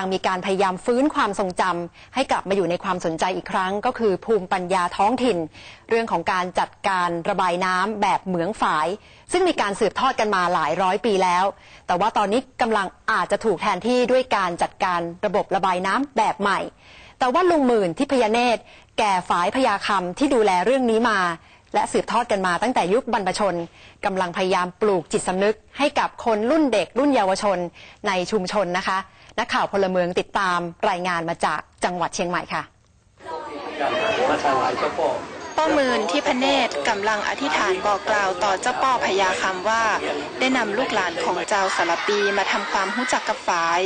างมีการพยายามฟื้นความทรงจำให้กลับมาอยู่ในความสนใจอีกครั้ง ก็คือภูมิปัญญาท้องถิ่น เรื่องของการจัดการระบายน้ำแบบเหมืองฝาย ซึ่งมีการสืบทอดกันมาหลายร้อยปีแล้ว แต่ว่าตอนนี้กำลังอาจจะถูกแทนที่ด้วยการจัดการระบบระบายน้ำแบบใหม่ แต่ว่าลุงหมื่นที่พยาเนตรแก่ฝายพยาคำที่ดูแลเรื่องนี้มา และสืบทอดกันมาตั้งแต่ยุคบรรพชนกำลังพยายามปลูกจิตสำนึกให้กับคนรุ่นเด็กรุ่นเยาวชนในชุมชนนะคะ นักข่าวพลเมืองติดตามรายงานมาจากจังหวัดเชียงใหม่ค่ะต้อป้อมืนที่พเนตรกำลังอธิษฐานบอกกล่าวต่อเจ้าป้อพญาคำว่า ได้นำลูกหลานของเจ้าสารปีมาทำความรู้จักกับฝาย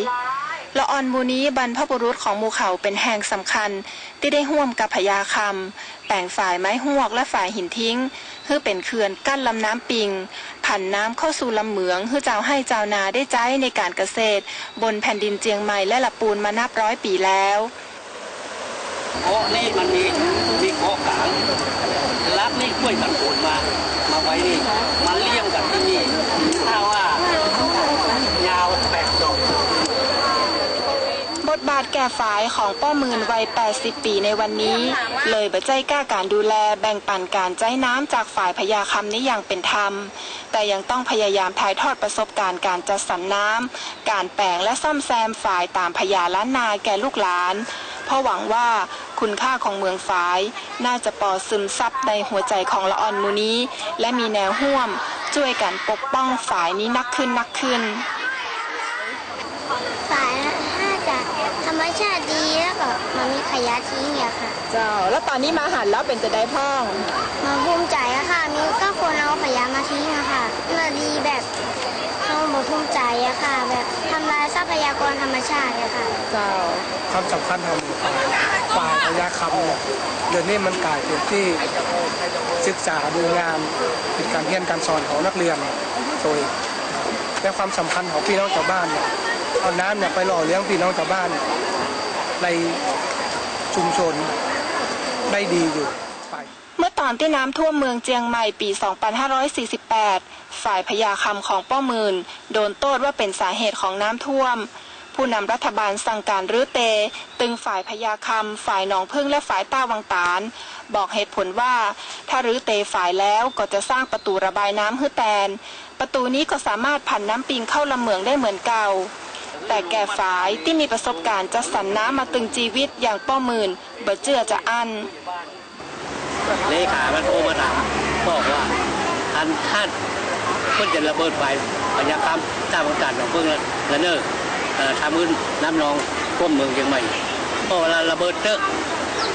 ละออนมูนี้บรรพบุรุษของหมู่เขาเป็นแห่งสำคัญ ที่ได้ห่วมกับพญาคำแป่งฝ่ายไม้หวกและฝ่ายหินทิ้งเพื่อเป็นเขื่อนกั้นลำน้ำปิง ผันน้ำเข้าสู่ลำเหมืองเพื่อเจ้าให้เจ้านาได้ใจในการเกษตร บนแผ่นดินเจียงใหม่และละปูนมานับร้อยปีแล้วเพราะนี่มันมีมีเกาะกลางรับนี่กล้วยกันโผลมามาไว้นี่มาเลี่ยมกันที่นี่ถ้าว่ายาวแปดดอก บาทแก่ฝ่ายของป้อมืนวัย 80 ปีในวันนี้ เลยบะใจกล้าการดูแลแบ่งปันการใจน้ำจากฝ่ายพญาคำนี้อย่างเป็นธรรม แต่ยังต้องพยายามถ่ายทอดประสบการณ์การจัดสรรน้ำ การแปลงและซ่อมแซมฝ่ายตามพญาล้านนาแก่ลูกหลาน เพราะหวังว่าคุณค่าของเมืองฝาย น่าจะปอซึมซับในหัวใจของละออนมูนี้ และมีแนวห่วม ช่วยกันปกป้องฝ่ายนี้นักขึ้นนักขึ้นฝายถ้าจะธรรมชาติดีแล้วก็ มันมีขยะทิ้งเนี่ยค่ะ เจ้า แล้วตอนนี้มาหันแล้วเป็นจะได้พ่อง มันภูมิใจอะค่ะ มีก็คนเอาขยะมาทิ้งอะค่ะมาดีแบบเขาบอกภูมิใจอะค่ะ แบบทำลายทรัพยากรธรรมชาติอะค่ะ เจ้าความสำคัญของฝ่ายฝ่ายพยาคำเนี่ยเดี๋ยวนี้มันกลายเป็นที่ศึกษาดูงานเป็นการเรียนการสอนของนักเรียนโดยและความสำคัญของพี่น้องชาวบ้านเนี่ยเอาน้ำเนี่ยไปหล่อเลี้ยงพี่น้องชาวบ้าน ใน ชุมชนได้ดีอยู่เมื่อตอนที่น้ำท่วมเมืองเจียงใหม่ปี 2548 ฝ่ายพญาคำของป้อมืนโดนโต้ว่าเป็นสาเหตุของน้ำท่วม ผู้นำรัฐบาลสั่งการรื้อเต ตึงฝ่ายพญาคำฝ่ายหนองพึ่งและฝ่ายต้าวังตาลบอกเหตุผลว่า ถ้ารื้อเตฝ่ายแล้วก็จะสร้างประตูระบายน้ำฮือแตน ประตูนี้ก็สามารถผันน้ำปิงเข้าลำเหมืองได้เหมือนเก่า แต่แก่ฝ่ายที่มีประสบการณ์จะสันน้ำมาตึงชีวิตอย่างป้อมื่นเบอเจือจะอั้นเลขามันโทรมาถามบอกว่าท่านท่านเพิ่นจะระเบิดไฟพยากรรมสร้างโอกาสของเพิ่งละละเนอเอ่อทำมืนน้ำนองท่วมเมืองเชียงใหม่เพราะเวลาระเบิดเตอะ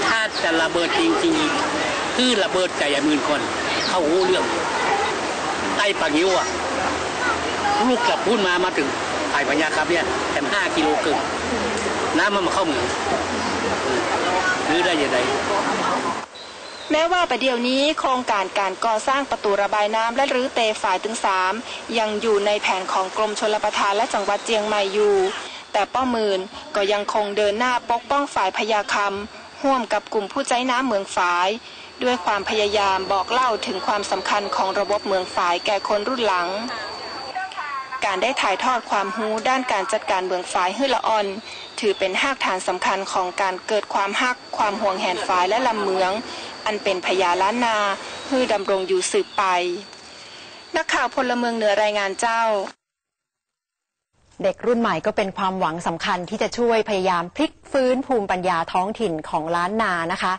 ถ้าจะระเบิดจริงๆคือระเบิดใจหมื่นคน เข้าหูเรื่องใต้ปากนิ้วอะลูกกลับพูดมามาถึง ไผ่พญาครับเนี่ยแถมห้ากิโลเกินน้ำมันมาเข้าเมืองหรือได้ยังไงแม้ว่าประเดี๋ยวนี้โครงการการก่อสร้างประตูระบายน้ำและรื้อเตฝ่ายถึงสามยังอยู่ในแผนของกรมชลประทานและจังหวัดเจียงใหม่อยู่ แต่ป้อมืนก็ยังคงเดินหน้าปกป้องฝ่ายพญาคำห่วมกับกลุ่มผู้ใจน้ำเมืองฝาย ด้วยความพยายามบอกเล่าถึงความสำคัญของระบบเมืองฝายแก่คนรุ่นหลัง การได้ถ่ายทอดความรู้ด้านการจัดการเมืองฝายให้ละอ่อน ถือเป็นหากฐานสำคัญของการเกิดความหัก ความห่วงแหนฝายและลำเมือง อันเป็นพญาล้านนาฮือดำรงอยู่สืบไป นักข่าวพลเมืองเหนือรายงานเจ้าเด็กรุ่นใหม่ก็เป็นความหวังสำคัญที่จะช่วยพยายามพลิก ฟื้นภูมิปัญญาท้องถิ่นของล้านนานะคะ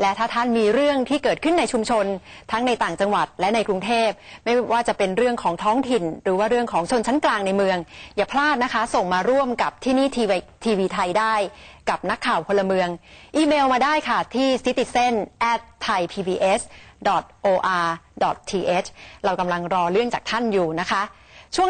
และถ้าท่านมีเรื่องที่เกิดขึ้นในชุมชน ทั้งในต่างจังหวัดและในกรุงเทพ ไม่ว่าจะเป็นเรื่องของท้องถิ่น หรือว่าเรื่องของชนชั้นกลางในเมือง อย่าพลาดนะคะ ส่งมาร่วมกับที่นี่ทีวีทีวีไทยได้ กับนักข่าวพลเมือง อีเมลมาได้ค่ะที่ citizen at thaipbs or th เรากำลังรอเรื่องจากท่านอยู่นะคะ